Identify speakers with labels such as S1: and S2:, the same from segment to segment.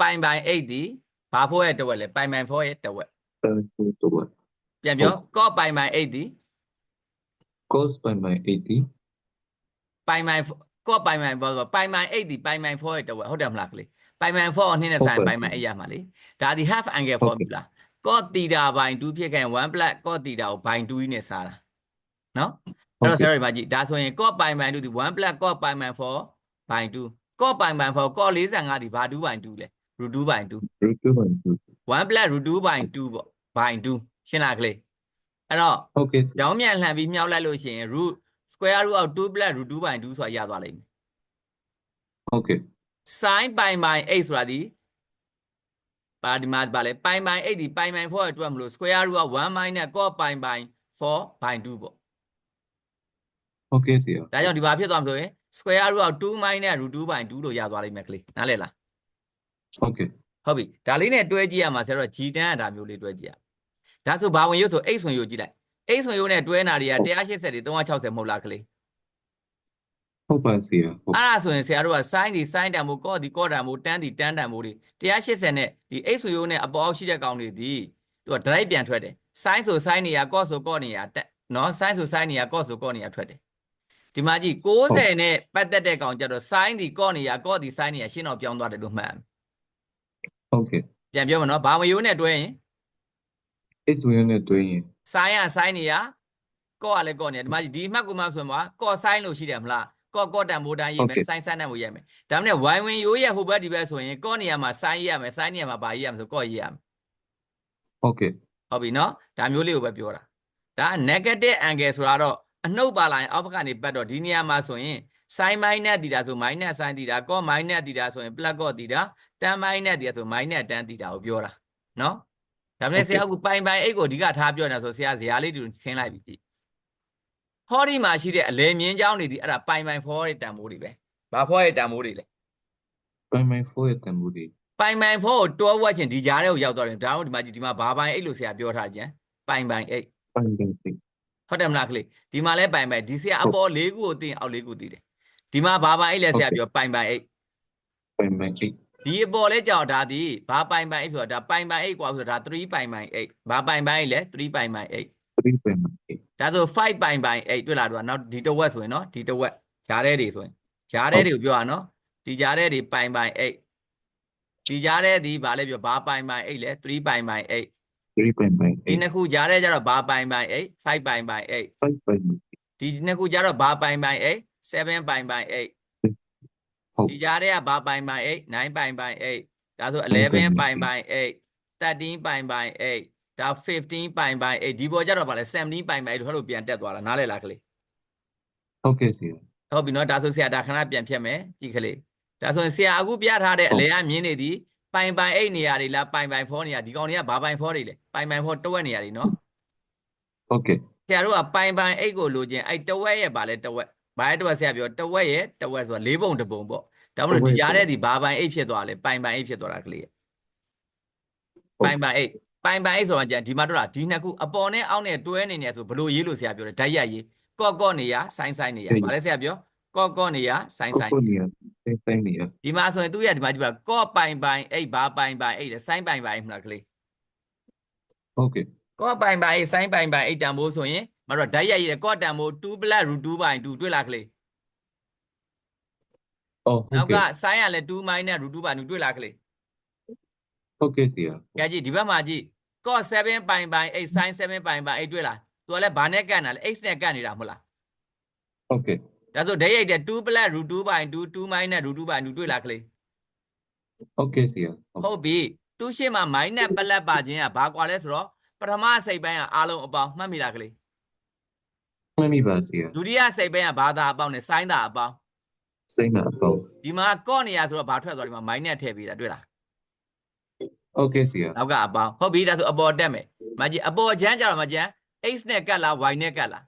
S1: ပိုင်ပိုင်8ဒီဘာဖို့ရဲ့တစ်ဝက်လဲပိုင်ပိုင်4ရဲ့တစ်ဝက်
S2: Tan for the what?
S1: ပြန်ပြောကော့ပိုင်ပိုင်8ဒီ
S2: Cos by my 80.
S1: ပိုင်ပိုင်ကော့ပိုင်ပိုင်ဘောပိုင်ပိုင်8ဒီပိုင်ပိုင်4ရဲ့တစ်ဝက်ဟုတ်တယ်မလားကလေးပိုင်ပိုင်4အနှင်းနဲ့ဆိုင်
S2: ဟုတ်ပါ
S1: ပိုင်ပိုင်8ရမှာလေဒါဒီ half angle formula ကော့တီတာဘိုင်2ဖြစ်ခဲ့ရင်1 plus ကော့တီတာကိုဘိုင်2ကြီးနဲ့စားတာနော်အဲ့တော့ဆ
S2: Okay.
S1: ရာတို့ဒီမှာကြည့်ဒါဆိုရင်ကော့ပိုင်ပိုင်2ဒီ1 plus ကော့ပိုင်ပိုင်4ဘိုင်2 ကော့ပိုင်ပိုင်4ကော့45ဒီဘာ2ဘိုင်2လဲ root 2ဘိုင်2
S2: Root 2 by 2.
S1: 1 plus root 2 by 2ပေါ့ by 2ရှင်းလားကလေးအဲ့တော့
S2: Okay, sir.
S1: ရောင်းမြန်လှန်ပြီးမြောက်လိုက်လို့ရှိရင် root square root of 2 plus root 2 by 2ဆိုတာရသွားလိမ့်မယ်
S2: Okay.
S1: sin pi by 8ဆိုတာဒီပါဒီမှာပါလေ pi by 8ဒီ pi by 4ရဲ့အတွက်မလို့ square root of 1 minus cos pi by 4 by 2ပေါ့
S2: Okay, sir.
S1: ဒါကြောင့်ဒီဘာဖြစ်သွားမှာဆိုရင် square root of 2 minus root 2 by 2လို့ရသွားလိမ့်မယ်ကလေးနားလည်လား
S2: Okay.
S1: ဟုတ်ပြီဒါလေးနဲ့တွဲကြည့်ရမှာဆိုတော့ g တန်းကဒါမျိုးလေးတွဲကြည့်ရဒါဆိုဘာဝင်ရုပ်ဆို x ဝင်ရုပ်ကြည့်လိုက် x ဝင်ရုပ်နဲ့တွဲနာတွေက180တွေ360မဟုတ်လားကလေး
S2: ဟုတ်ပါစရာဟုတ်
S1: အဲ့ဒါဆိုရင်ဆရာတို့က sin ဒီ sin တန်ဖိုး cos ဒီ cos တန်ဖိုး tan ဒီ tan တန်ဖိုးတွေ180နဲ့ဒီ x ဝင်ရုပ်နဲ့အပေါ်အောက်ရှိတဲ့ကောင်တွေဒီသူက direct ပြန်ထွက်တယ် sin ဆို sin နေရ cos ဆို cos နေရတက်နော် sin ဆို sin နေရ cos ဆို cos နေရထွက်တယ် ဒီမှာကြည့်60နဲ့ပတ်သက်တဲ့ကောင်ကြတော့ sin ဒီ cos နေရ cos ဒီ sin နေရရှင်းတော့ပြောင်းသွားတယ်လို့မှတ်ရမယ်
S2: ဟုတ်ကဲ့
S1: ပြန်ပြောမနော်ဘာဝင်ရုပ်နဲ့တွဲရင်
S2: x ဝင်နဲ့တွင်းရင်
S1: ဆိုင်းရဆိုင်းနေရကော့ကလည်းကော့နေတယ်ဒီမှာဒီအမှတ်ကိုမှဆိုရင်မှာကော့ဆိုင်းလို့ရှိတယ်မလားကော့ကော့တန်မိုးတန်ရေးမယ်ဆိုင်းဆိုင်းတန်မိုးရေးမယ်ဒါမှမဟုတ်ဝိုင်းဝင်ရိုးရဲ့ဟိုဘက်ဒီဘက်ဆိုရင်ကော့နေရာမှာဆိုင်းရေးရမယ်ဆိုင်းနေရာမှာဘာရေးရမလဲဆိုကော့ရေးရမယ်
S2: ဟုတ်ကဲ့
S1: ဟုတ်ပြီနော်ဒါမျိုးလေးကိုပဲပြောတာဒါ negative angle ဆိုတာတော့ အနှုတ်ပါလာရင်အောက်ဘက်ကနေပတ်တော့ဒီနေရာမှာဆိုရင် sin minus တီတာဆို minus sin တီတာ cos minus တီတာဆိုရင် plus cos တီတာ tan minus တီတာဆို minus tan တီတာကိုပြောတာနော်ဒါပေမဲ့ဆရာကပိုင်ပိုင်အိတ်ကိုအဓိကထားပြောနေတာဆိုဆရာဇရာလေးတူခင်းလိုက်ပြီကြည့်ဟောဒီမှာရှိတဲ့အလဲမြင်းเจ้าနေဒီအဲ့ဒါပိုင်ပိုင်ဖောရဲ့တန်မိုးတွေပဲဘာဖောရဲ့တန်မိုးတွေလဲ
S2: ပိုင်ပိုင်4ရဲ့တန်ဖိုးတွေ
S1: ပိုင်ပိုင်ဖောကိုတွားဝက်ချင်ဒီကြားထဲကိုရောက်သွားတယ်ဒါမှမဟုတ်ဒီမှာကြည့်ဒီမှာဘာပိုင်အိတ်လို့ဆရာပြောထားကြံပိုင်ပိုင်အိတ်
S2: ပိုင်ပိုင်စိတ်
S1: ဟုတ်တယ်မလားခလေးဒီမှာလဲပိုင်ပိုင်ဒီဆရာအပေါ်၄ခုကိုသိရင်အောက်၄ခုသိတယ်ဒီမှာဘာပိုင်အိတ်လဲဆရာပြောပိုင်ပိုင်အိတ်
S2: ပိုင်ပိုင်အိတ်
S1: ဒီအပေါ်လဲကြောက်ဒါဒီဘာပိုင်ပိုင်အိတ်ပြောဒါပိုင်ပိုင်အိတ်ကွာဆိုတော့ဒါ3ပိုင်ပိုင်အိတ်ဘာပိုင်ပိုင်အိတ်လဲ3ပိုင်ပိုင်အိတ်
S2: 3ပိုင်ပိုင်အိတ်
S1: ဒါဆို5ပိုင်ပိုင်အိတ်တွေ့လားတို့ကနောက်ဒီတဝက်ဆိုရင်နော်ဒီတဝက်ဂျားတဲ့တွေဆိုရင်ဂျားတဲ့တွေကိုပြောရနော်ဒီဂျားတဲ့တွေပိုင်ပိုင်အိတ်ဒီဂျားတဲ့ဒီဘာလဲပြောဘာပိုင်ပိုင်အိတ်လဲ3ပိုင်ပိုင်အိတ်
S2: 3ပိုင်ပိုင်
S1: ဒီ
S2: 8
S1: နှစ်ခုဂျားတဲ့ကျတော့ဘာပိုင်ပိုင်အိတ်5ပိုင်ပိုင်အိတ်
S2: 5ပိုင်ပိုင်
S1: ဒီနှစ်ခုကျတော့ဘာပိုင်ပိုင်အိတ်7ပိုင်ပိုင်အိတ်
S2: ဟုတ်
S1: ဒီကြားထဲကဘာပိုင်ပိုင်အိတ်9ပိုင်ပိုင်အိတ်ဒါဆို
S2: 9
S1: 11
S2: ပို
S1: ပို
S2: င်
S1: င်
S2: ပို
S1: ပို
S2: င်
S1: င်အိတ်13ပိုင်ပိုင်အိတ်ဒါ15ပိုင်ပိုင်အိတ်ဒီပေါ်ကျတော့ဗာလဲ17ပိုင်ပိုင်အိတ်တို့ဟဲ့လိုပြန်တက်သွားတာနားလဲလားကလေး
S2: ဟုတ်ကဲ့စရာ
S1: ဟုတ်ပြီနော်ဒါဆိုဆရာဒါခဏပြန်ဖြတ်မယ်ကြည့်ကလေးဒါဆိုရင်ဆရာအခုပြထားတဲ့အလဲကမြင်းနေသည် ပိုင်ပိုင်အိတ်နေရာတွေလားပိုင်ပိုင်ဖောနေရာဒီကောင်တွေကဘာပိုင်ဖောတွေလဲပိုင်ပိုင်ဖောတဝက်နေရာတွေနော်
S2: ဟုတ်ကဲ့
S1: ဆရာတို့ကပိုင်ပိုင်အိတ်ကိုလိုချင်အဲ့တဝက်ရဲ့ဗာလဲတဝက်ဘာရဲ့တဝက်ဆရာပြောတဝက်ရဲ့တဝက်ဆိုတာလေးပုံတစ်ပုံပေါ့ဒါမှမဟုတ်ဒီကြားထဲဒီဘာပိုင်အိတ်ဖြစ်သွားလဲပိုင်ပိုင်အိတ်ဖြစ်သွားတာကလေးပိုင်ပိုင်အိတ်ပိုင်ပိုင်အိတ်ဆိုတာကြဒီမှာတော့လားဒီနှစ်ခုအပေါ်နဲ့အောက်နဲ့တွဲနေနေဆိုဘလို့ရေးလို့ဆရာပြောတယ်ဓာတ်ရိုက်ရေးကော့ကော့နေရဆိုင်းဆိုင်းနေရဗါလဲဆရာပြောကော့ကော့နေရဆိုင်းဆိုင်း
S2: ကိုနေရ ဆိုင်ဆိုင်နေရ
S1: ဒီမှာဆိုရင်သူရဒီမှာဒီမှာကော့ပိုင်ပိုင်အိတ်ဘာပိုင်ပိုင်အိတ်လဲဆိုင်းပိုင်ပိုင်မလားကလေး
S2: ဟုတ်ကဲ့
S1: ကော့ပိုင်ပိုင်အိတ်ဆိုင်းပိုင်ပိုင်အိတ်တန်ဖိုးဆိုရင်မတော့ဓာတ်ရိုက်ရေးကော့တန်ဖိုး2 plus root 2 by 2တွေ့လားကလေး
S2: အော်ဟုတ်
S1: နောက်က
S2: ကဲ့
S1: ဆိုင်းရလဲ2 minus root 2 by 2တွေ့လားကလေး
S2: ဟုတ်ကဲ့စရာ
S1: ကြည့်ဒီဘက်မှာကြည့်ကော့7ပိုင်ပိုင်အိတ်ဆိုင်း7ပိုင်ပိုင်အိတ်တွေ့လားသူကလည်းဘာနဲ့ကန့်တာလဲ x နဲ့ကန့်နေတာမဟုတ်လား
S2: ဟုတ်ကဲ့
S1: ဒါဆိုဓာတ်ရိုက်တဲ့2 plus root 2 by 2 2 minus root 2 by 2တွေ့လားကလေး
S2: ဟုတ်ကဲ့စရာဟုတ်
S1: ဟုတ်ပြီသူရှေ့မှာ minus ပလက်ပါခြင်းကဘာကွာလဲဆိုတော့ပထမစိတ်ပိုင်းကအားလုံးအပေါင်းမှတ်မိလားကလေး
S2: မှတ်မိပါစရာ
S1: ဒုတိယစိတ်ပိုင်းကဘာသာအပေါင်းနဲ့ sin သာအပေါင်း
S2: စိတ်နာအပေါင်း
S1: ဒီမှာကော့နေရဆိုတော့ဘာထွက်သွားဒီမှာ minus ထည့်ပေးတာတွေ့လား
S2: ဟုတ်ကဲ့စရာ
S1: နောက်ကအပေါင်းဟုတ်ပြီဒါဆိုအပေါ်တက်မယ်မကြီးအပေါ်ချမ်းကြတော့မချမ်း x နဲ့ကတ်လား y နဲ့ကတ်လား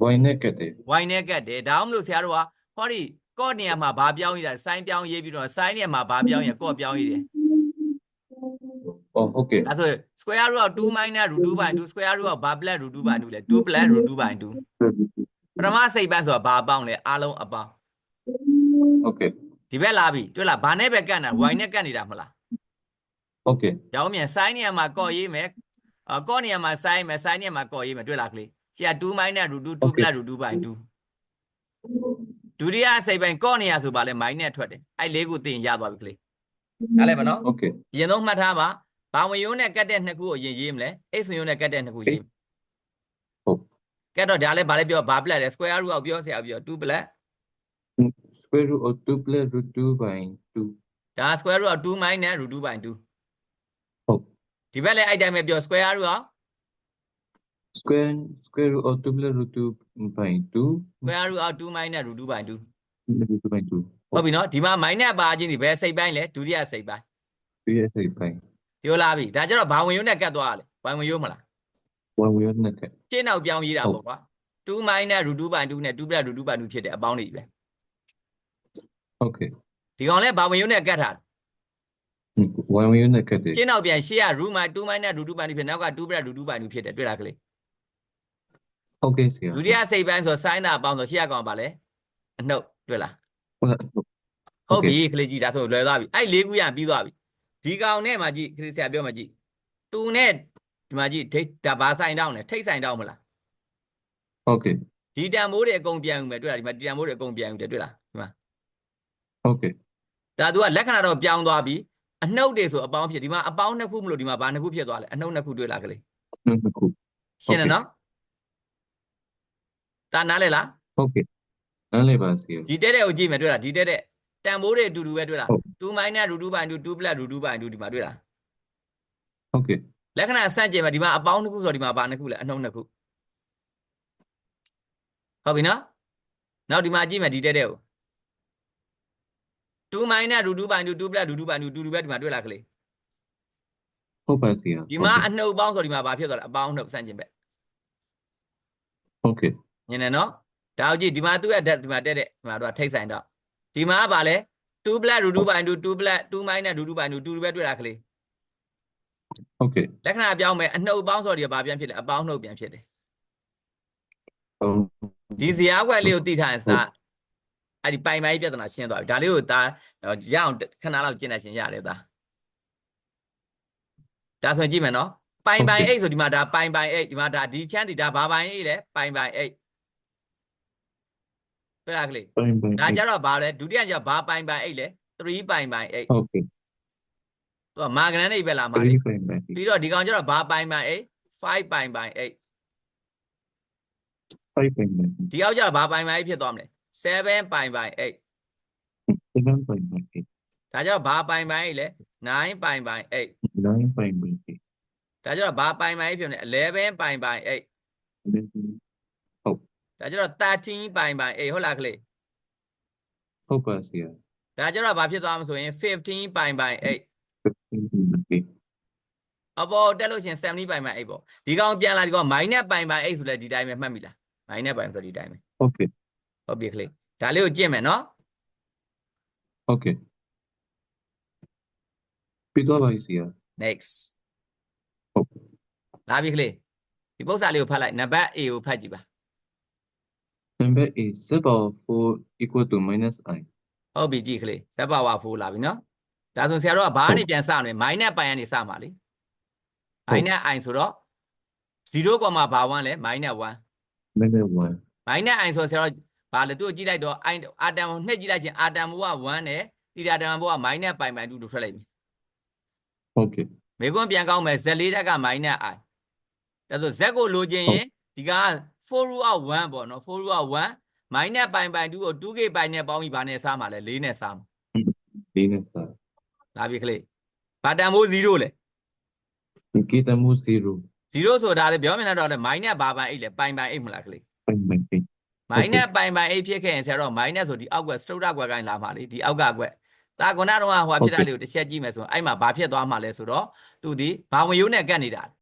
S2: ဝိုင်းနဲ့ကတ်တယ်
S1: y နဲ့ကတ်တယ်ဒါမှမလို့ဆရာတို့ကဟောဒီကော့နေရမှာဘာပြောင်းရတာ sin ပြောင်းရေးပြီးတော့ sin နေရမှာဘာပြောင်းရကော့ပြောင်းရေးတယ်
S2: အော်ဟုတ်ကဲ့
S1: ဒါဆို square root of 2 minus root 2 by 2 square root of ဘာ plus root 2 by 2လဲ2 plus root 2 by 2ပထမစိတ်ပိုင်းဆိုတာဘာအပေါင်းလဲအားလုံးအပေါင်း
S2: ဟုတ်ကဲ့
S1: ဒီဘက်လာပြီတွေ့လားဘာနဲ့ပဲကတ်နေတာ y နဲ့ကတ်နေတာမဟုတ်လား
S2: Okay.
S1: ရောင်းမြန် sin နေရာမှာကော့ရေးမယ်အကော့နေရာမှာ sin မယ် sin နေရာမှာကော့ရေးမယ်တွေ့လားကလေး ကျက2 minus root 2 2
S2: Okay.
S1: plus root 2 by 2ဒုတိယအစိပ်ပိုင်းကော့နေရာဆိုပါလဲ minus ထွက်တယ်အဲ့လေးခုသိရင်ရသွားပြီကလေးနားလည်မနော်
S2: Okay.
S1: အရင်ဆုံးမှတ်ထားပါဘာဝင်ရုံးနဲ့ကတ်တဲ့နှစ်ခုကိုအရင်ရေးမလဲ x ဝင်ရုံးနဲ့ကတ်တဲ့နှစ်ခုရေး
S2: ဟုတ်
S1: ကတ်တော့ဒါလည်းဘာလဲပြောဘာ plus လဲ square root အောက်ပြောဆရာပြော2 plus
S2: Square root of 2 plus root 2 by 2.
S1: ဒါ square root of 2 minus root 2 by 2
S2: ဟုတ်
S1: ဒီဘက်လည်းအဲ့တိုင်းပဲပြော square root of
S2: Square square root of 2 plus root 2 by 2.
S1: square root of 2 minus root 2 by 2
S2: root 2 by 2.
S1: ဟုတ်ပြီနော်ဒီမှာ minus ပါခြင်းဒီဘယ်စိတ်ပိုင်းလဲဒုတိယစိတ်ပိုင်း
S2: Yes, I by
S1: ပြောလာပြီဒါကြတော့ဘာဝင်ရုံးနဲ့ကတ်သွားရလဲဘာဝင်ရုံးမလား
S2: one way or another.
S1: ရှင်းနောက်ပြောင်းရေးတာ
S2: ဟုတ်
S1: ပေါ့ကွာ2 minus root 2 by 2နဲ့2 plus root 2 by 2ဖြစ်တယ်အပေါင်းတွေကြီးပဲ
S2: Okay.
S1: ဒီကောင်လဲဘာဝင်ရုံးနဲ့ကတ်ထားတယ်
S2: Mm, One way or another.
S1: ရှင်းနောက်ပြန်ရှေ့က root မှာ2 minus root 2 by 2ဖြစ်နောက်က2 plus root 2 by 2ဖြစ်တယ်တွေ့လားကလေး
S2: Okay, sir.
S1: ဒုတိယစိတ်ပိုင်းဆို sin တာအပေါင်းဆိုရှေ့ကကောင်ပါလဲအနှုတ်တွေ့လားဟုတ်ပြီကလေးကြီးဒါဆိုလွယ်သွားပြီအဲ့လေးခုရပြီးသွားပြီဒီကောင်နဲ့မှကြည့်ခရစ်ဆရာပြောမှကြည့်သူနဲ့ဒီမှာကြည့်ထိတ်ဒါဘာဆိုင်တောင်းလဲထိတ်ဆိုင်တောင်းမလား
S2: Okay.
S1: ဒီတန်မိုးတွေအကုန်ပြန်ယူမယ်တွေ့လားဒီမှာဒီတန်မိုးတွေအကုန်ပြန်ယူတယ်တွေ့လားဒီမှာ
S2: Okay.
S1: ဒါသူကလက္ခဏာတော့ပြောင်းသွားပြီအနှုတ်တွေဆိုအပေါင်းဖြစ်ဒီမှာအပေါင်းနှစ်ခုမလို့ဒီမှာဘာနှစ်ခုဖြစ်သွားလဲအနှုတ်နှစ်ခုတွေ့လားကလေး
S2: Mm, Cool.
S1: ရှင်းတယ်နော် ဒါနားလဲလား
S2: Okay. နားလည်ပါစေ
S1: ဒီတဲ့တဲ့ကိုကြည့်မယ်တွေ့လားဒီတဲ့တဲ့တန်မိုးတွေအတူတူပဲတွေ့လား
S2: ဟုတ်
S1: 2 minus root 2 by 2 2 plus root 2 by 2ဒီမှာတွေ့လား
S2: Okay.
S1: လက္ခဏာဆန့်ကျင်မှာဒီမှာအပေါင်းတစ်ခုဆိုတော့ဒီမှာဘာနှစ်ခုလဲအနှုတ်နှစ်ခုဟုတ်ပြီနော်နောက်ဒီမှာကြည့်မယ်ဒီတဲ့တဲ့ကို2 minus root 2 by 2 2 plus root 2 by 2 2 2ပဲဒီမှာတွေ့လားကလေး
S2: ဟုတ်ပါစေ
S1: ဒီမှာအနှုတ်ပေါင်းဆိုဒီမှာဘာဖြစ်သွားလဲအပေါင်းနှုတ်ဆန့်ကျင်ပဲ
S2: Okay.
S1: ညနေနော်ဒါကိုကြည့်ဒီမှာသူ့ရဲ့ဓာတ်ဒီမှာတက်တဲ့ဒီမှာတော့ထိတ်ဆိုင်တော့ဒီမှာကဘာလဲ2 plus root 2 by 2 2 plus 2 minus root 2 by 2 2 2ပဲတွေ့လားကလေး
S2: Okay.
S1: လက္ခဏာပြောင်းမယ်အနှုတ်ပေါင်းဆိုတော့ဒီကဘာပြန်ဖြစ်လဲအပေါင်းနှုတ်ပြန်ဖြစ်တယ်
S2: Oh,
S1: ဒီဇာတ်ကွက်လေးကိုသိထားရင်စတာအဲ့ဒီပိုင်ပိုင်ပြဿနာရှင်းသွားပြီဒါလေးကိုဒါရအောင်ခဏလောက်ကျင့်နေရှင်ရတယ်ဒါဒါဆိုရင်ကြည့်မယ်နော်ပိုင်ပိုင်အိတ်ဆိုဒီမှာဒါပိုင်ပိုင်အိတ်ဒီမှာဒါဒီချမ်းဒီဒါဘာပိုင်အိတ်လဲပိုင်ပိုင်အိ တ်တွေ့လားကလေး
S2: fine, fine.
S1: ဒါကြတော့ဘာလဲဒုတိယကျတော့ဘာပိုင်ပိုင်အိတ်လဲ3ပိုင်ပိုင်အိတ်
S2: Okay.
S1: သူကမာဂနန်အိတ်ပဲလာမှာလေ
S2: Three fine, fine.
S1: ပြီးတော့ဒီကောင်ကျတော့ဘာပိုင်ပိုင်အိတ်5ပိုင်ပိုင်အိတ်
S2: Five fine, fine.
S1: ဒီအောက်ကျတော့ဘာပိုင်ပိုင်အိတ်ဖြစ်သွားမလဲ7ပိုင်ပိုင်အိတ်
S2: Seven fine, fine. Eight.
S1: ဒါကြတော့ဘာပိုင်ပိုင်အိတ်လဲ9ပိုင်ပိုင်အိတ်
S2: Nine fine, fine. Eight.
S1: ဒါကြတော့ဘာပိုင်ပိုင်အိတ်ဖြစ်မလဲ11ပိုင်ပိုင်အိတ်
S2: Eleven.
S1: ဒါကြတော့13ပိုင်ပိုင်အိတ်ဟုတ်လားကလေး
S2: ဟုတ်ပါစေ
S1: ဒါကြတော့ဘာဖြစ်သွားမလဲဆိုရင်15ပိုင်ပိုင်အိတ်
S2: Fifteen fine, fine.
S1: အပေါ်တက်လို့ရှရင်70ပိုင်ပိုင်အိတ်ပေါ့ဒီကောင်ပြန်လာဒီကောင် minus ပိုင်ပိုင်အိတ်ဆိုလဲဒီတိုင်းပဲမှတ်မိလား minus ပိုင်ဆိုဒီတိုင်းပဲ
S2: Okay.
S1: ဟုတ်ပြီကလေးဒါလေးကိုကြည့်မယ်နော်
S2: Okay. ပြီးတော့ပါစေ
S1: next
S2: ဟုတ်
S1: လာပြီကလေးဒီပု္ပ္ပစာလေးကိုဖတ်လိုက်နံပါတ် A ကိုဖတ်ကြည့်ပါ
S2: Number is z power 4 equal to minus i.
S1: ဟုတ်ပြီကြည့်ကလေးဇက်ပါဝါ4လာပြီနော်ဒါဆိုဆရာတို့ကဘာကနေပြန်စမလဲ minus ပိုင်ကနေစမှာလေ minus i ဆိုတော့0ကွာမှာဘာ1လဲ minus 1
S2: Minus 1.
S1: minus i ဆိုဆရာတို့ဘာလဲသူ့ကိုကြည့်လိုက်တော့ i အာတမ်ကိုနှစ်ကြည့်လိုက်ချင်းအာတမ်ဘိုးက1နဲ့တီတာတမ်ဘိုးက minus ပိုင်ပိုင်2လို့ထွက်လိုက်ပြီ
S2: Okay.
S1: မေကွန်းပြန်ကောင်းမယ် z လေးတက်က minus i ဒါဆို z ကိုလိုချင်ရင်ဒီက 4 root of 1ပေါ့နော်4 root of 1 minus ပိုင်ပိုင်2ကို 2k ပိုင်နဲ့ပေါင်းပြီးဘာနဲ့စားမှာလဲ4နဲ့စားမှာ
S2: Minus i.
S1: လာပြီခလေးဘာတန်ဖိုး0လဲ
S2: Kita mu 0.
S1: 0ဆိုတာလေပြောမြင်တော့လေ minus ဘာပိုင်8လဲပိုင်ပိုင်8မလားခလေး
S2: Fine, fine, fine.
S1: minus ပိုင်ပိုင်8ဖြစ်ခဲ့ရင်ဆရာတော့ minus ဆိုဒီအောက်ကွက်စတုတ္ထကွက်ကိုင်းလာမှာလေဒီအောက်ကကွက်ဒါကခုနတော့ဟိုဖြစ်တာလေးကိုတစ်ချက်ကြည့်မယ်ဆိုရင်အဲ့မှာဘာဖြစ်သွားမှာလဲဆိုတော့သူဒီဘာဝင်ရိုးနဲ့ကတ်နေတာ